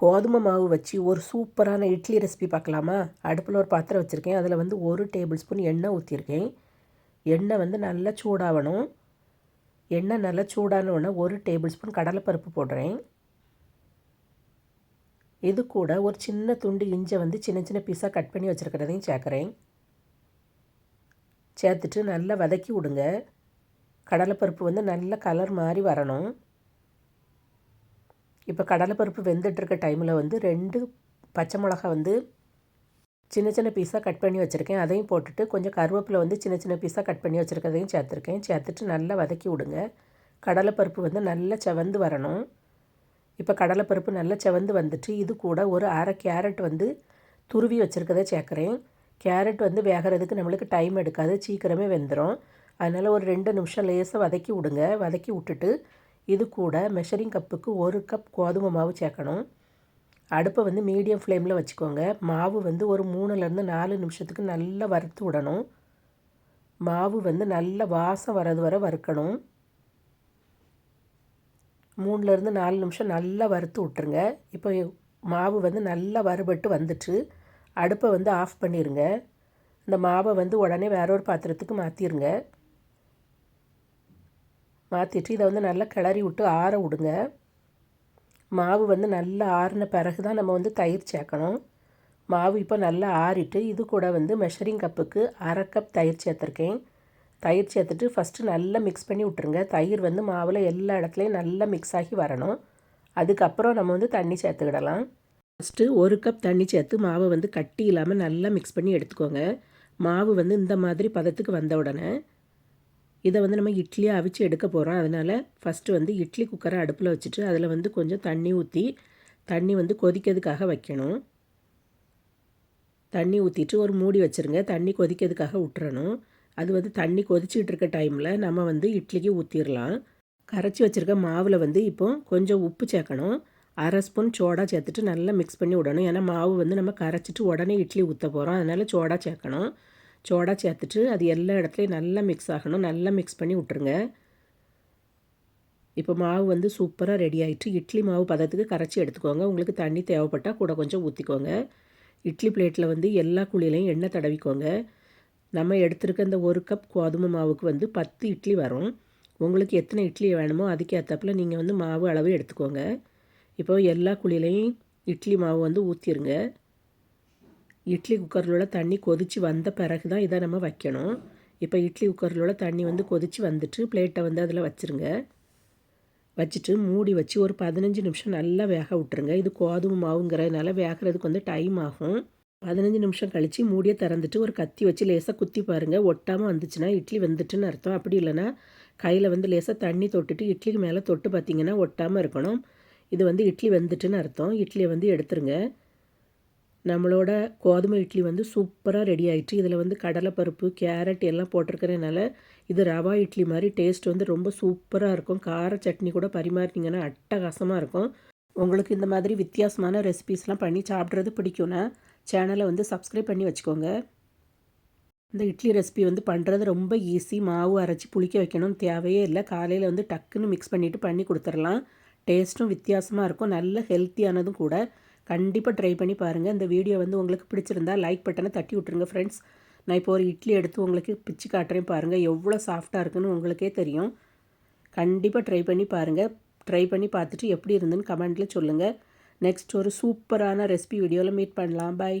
கோதுமை மாவு வச்சு ஒரு சூப்பரான இட்லி ரெசிபி பார்க்கலாமா? அடுப்பில் ஒரு பாத்திரம் வச்சுருக்கேன். அதில் வந்து ஒரு டேபிள் ஸ்பூன் எண்ணெய் ஊற்றிருக்கேன் எண்ணெய் வந்து நல்லா சூடாகணும். எண்ணெய் நல்லா சூடானவுடனே ஒரு டேபிள் ஸ்பூன் கடலைப்பருப்பு போடுறேன். இது கூட ஒரு சின்ன துண்டு இஞ்சை வந்து சின்ன சின்ன பீஸாக கட் பண்ணி வச்சுருக்கிறதையும் சேர்க்குறேன். சேர்த்துட்டு நல்லா வதக்கி விடுங்க. கடலைப்பருப்பு வந்து நல்ல கலர் மாதிரி வரணும். இப்போ கடலைப்பருப்பு வெந்துட்டுருக்க டைமில் வந்து ரெண்டு பச்சை மிளகா வந்து சின்ன சின்ன பீஸாக கட் பண்ணி வச்சுருக்கேன். அதையும் போட்டுட்டு கொஞ்சம் கருவேப்பிலை வந்து சின்ன சின்ன பீஸாக கட் பண்ணி வச்சுருக்கதையும் சேர்த்துருக்கேன். சேர்த்துட்டு நல்லா வதக்கி விடுங்க. கடலைப்பருப்பு வந்து நல்லா செவந்து வரணும். இப்போ கடலைப்பருப்பு நல்லா செவந்து வந்துட்டு இது கூட ஒரு அரை கேரட் வந்து துருவி வச்சுருக்கதை சேர்க்குறேன். கேரட் வந்து வேகிறதுக்கு நம்மளுக்கு டைம் எடுக்காது. சீக்கிரமே வெந்துடும் அதனால் ஒரு ரெண்டு நிமிஷம் லேசாக வதக்கி விடுங்க. வதக்கி விட்டுட்டு இது கூட மெஷரிங் கப்புக்கு ஒரு கப் கோதுமை மாவு சேர்க்கணும். அடுப்பை வந்து மீடியம் ஃப்ளேமில் வச்சுக்கோங்க. மாவு வந்து ஒரு மூணுலேருந்து நாலு நிமிஷத்துக்கு நல்லா வறுத்து விடணும். மாவு வந்து நல்ல வாசம் வரது வரை வறுக்கணும். மூணுலேருந்து நாலு நிமிஷம் நல்லா வறுத்து விட்டுருங்க. இப்போ மாவு வந்து நல்லா வறுபட்டு வந்துட்டு அடுப்பை வந்து ஆஃப் பண்ணிடுங்க இந்த மாவை வந்து உடனே வேற ஒரு பாத்திரத்துக்கு மாற்றிடுங்க மாற்றிட்டு இதை வந்து நல்லா கிளறி விட்டு ஆற விடுங்க. மாவு வந்து நல்லா ஆறின பிறகு தான் நம்ம வந்து தயிர் சேர்க்கணும். மாவு இப்போ நல்லா ஆறிட்டு இது கூட வந்து மெஷரிங் கப்புக்கு அரை கப் தயிர் சேர்த்துருக்கேன். தயிர் சேர்த்துட்டு ஃபஸ்ட்டு நல்லா மிக்ஸ் பண்ணி விட்ருங்க தயிர் வந்து மாவில் எல்லா இடத்துலையும் நல்லா மிக்ஸ் ஆகி வரணும். அதுக்கப்புறம் நம்ம வந்து தண்ணி சேர்த்துக்கிடலாம். ஃபஸ்ட்டு ஒரு கப் தண்ணி சேர்த்து மாவை வந்து கட்டி இல்லாமல் நல்லா மிக்ஸ் பண்ணி எடுத்துக்கோங்க. மாவு வந்து இந்த மாதிரி பதத்துக்கு வந்த உடனே இதை வந்து நம்ம இட்லியை அவிச்சு எடுக்க போகிறோம் அதனால் ஃபஸ்ட்டு வந்து இட்லி குக்கரை அடுப்பில் வச்சுட்டு அதில் வந்து கொஞ்சம் தண்ணி ஊற்றி தண்ணி வந்து கொதிக்கிறதுக்காக வைக்கணும். தண்ணி ஊற்றிட்டு ஒரு மூடி வச்சுருங்க. தண்ணி கொதிக்கிறதுக்காக விட்டுறணும் அது வந்து தண்ணி கொதிச்சிட்டு இருக்க டைமில் நம்ம வந்து இட்லிக்கு ஊற்றிடலாம் கரைச்சி வச்சுருக்க மாவில் வந்து இப்போ கொஞ்சம் உப்பு சேர்க்கணும். அரை ஸ்பூன் சோடா சேர்த்துட்டு நல்லா மிக்ஸ் பண்ணி விடணும். ஏன்னா மாவு வந்து நம்ம கரைச்சிட்டு உடனே இட்லி ஊற்ற போகிறோம் அதனால் சோடா சேர்க்கணும். சோடா சேர்த்துட்டு அது எல்லா இடத்துலையும் நல்லா மிக்ஸ் ஆகணும். நல்லா மிக்ஸ் பண்ணி விட்ருங்க இப்போ மாவு வந்து சூப்பராக ரெடி ஆகிட்டு இட்லி மாவு பதத்துக்கு கரைச்சி எடுத்துக்கோங்க. உங்களுக்கு தண்ணி தேவைப்பட்டால் கூட கொஞ்சம் ஊற்றிக்கோங்க இட்லி பிளேட்டில் வந்து எல்லா குழியிலையும் எண்ணெய் தடவிக்கோங்க. நம்ம எடுத்துருக்க இந்த ஒரு கப் கோதுமை மாவுக்கு வந்து பத்து இட்லி வரும். உங்களுக்கு எத்தனை இட்லி வேணுமோ அதுக்கு ஏற்றப்பில் நீங்கள் வந்து மாவு அளவு எடுத்துக்கோங்க. இப்போ எல்லா குழியிலையும் இட்லி மாவு வந்து ஊற்றிடுங்க இட்லி குக்கரில் உள்ள தண்ணி கொதித்து வந்த பிறகு தான் இதை நம்ம வைக்கணும். இப்போ இட்லி குக்கரில் உள்ள தண்ணி வந்து கொதித்து வந்துட்டு பிளேட்டை வந்து அதில் வச்சுருங்க. வச்சுட்டு மூடி வச்சு ஒரு பதினஞ்சு நிமிஷம் நல்லா வேக விட்டுருங்க. இது கோதுமை மாவுங்கிறதுனால வேகிறதுக்கு வந்து டைம் ஆகும். பதினஞ்சு நிமிஷம் கழித்து மூடியை திறந்துட்டு ஒரு கத்தி வச்சு லேசாக குத்தி பாருங்கள் ஒட்டாமல் வந்துச்சுன்னா இட்லி வந்துட்டுன்னு அர்த்தம். அப்படி இல்லைன்னா கையில் வந்து லேசாக தண்ணி தொட்டுட்டு இட்லிக்கு மேலே தொட்டு பார்த்திங்கன்னா ஒட்டாமல் இருக்கணும். இது வந்து இட்லி வந்துட்டுன்னு அர்த்தம். இட்லியை வந்து எடுத்துருங்க. நம்மளோட கோதுமை இட்லி வந்து சூப்பராக ரெடி ஆகிடுச்சு இதில் வந்து கடலைப்பருப்பு கேரட் எல்லாம் போட்டிருக்கிறதுனால இது ரவா இட்லி மாதிரி டேஸ்ட் வந்து ரொம்ப சூப்பராக இருக்கும். கார சட்னி கூட பரிமாறினீங்கன்னா அட்டகாசமாக இருக்கும். உங்களுக்கு இந்த மாதிரி வித்தியாசமான ரெசிபீஸ்லாம் பண்ணி சாப்பிட்றது பிடிக்கும்னா சேனலை வந்து சப்ஸ்கிரைப் பண்ணி வச்சுக்கோங்க. இந்த இட்லி ரெசிபி வந்து பண்ணுறது ரொம்ப ஈஸி மாவு அரைச்சி புளிக்க வைக்கணும்னு தேவையே இல்லை. காலையில் வந்து டக்குன்னு மிக்ஸ் பண்ணிவிட்டு பண்ணி கொடுத்துடலாம். டேஸ்ட்டும் வித்தியாசமாக இருக்கும். நல்ல ஹெல்த்தியானதும் கூட. கண்டிப்பாக ட்ரை பண்ணி பாருங்கள் இந்த வீடியோ வந்து உங்களுக்கு பிடிச்சிருந்தா லைக் பட்டனை தட்டி விட்ருங்க ஃப்ரெண்ட்ஸ் நான் இப்போ ஒரு இட்லி எடுத்து உங்களுக்கு பிச்சு காட்டுறேன் பாருங்கள் எவ்வளோ சாஃப்டாக இருக்குன்னு உங்களுக்கே தெரியும். கண்டிப்பாக ட்ரை பண்ணி பாருங்கள் ட்ரை பண்ணி பார்த்துட்டு எப்படி இருந்துன்னு கமெண்ட்டில் சொல்லுங்கள் நெக்ஸ்ட் ஒரு சூப்பரான ரெசிபி வீடியோவில் மீட் பண்ணலாம். பாய்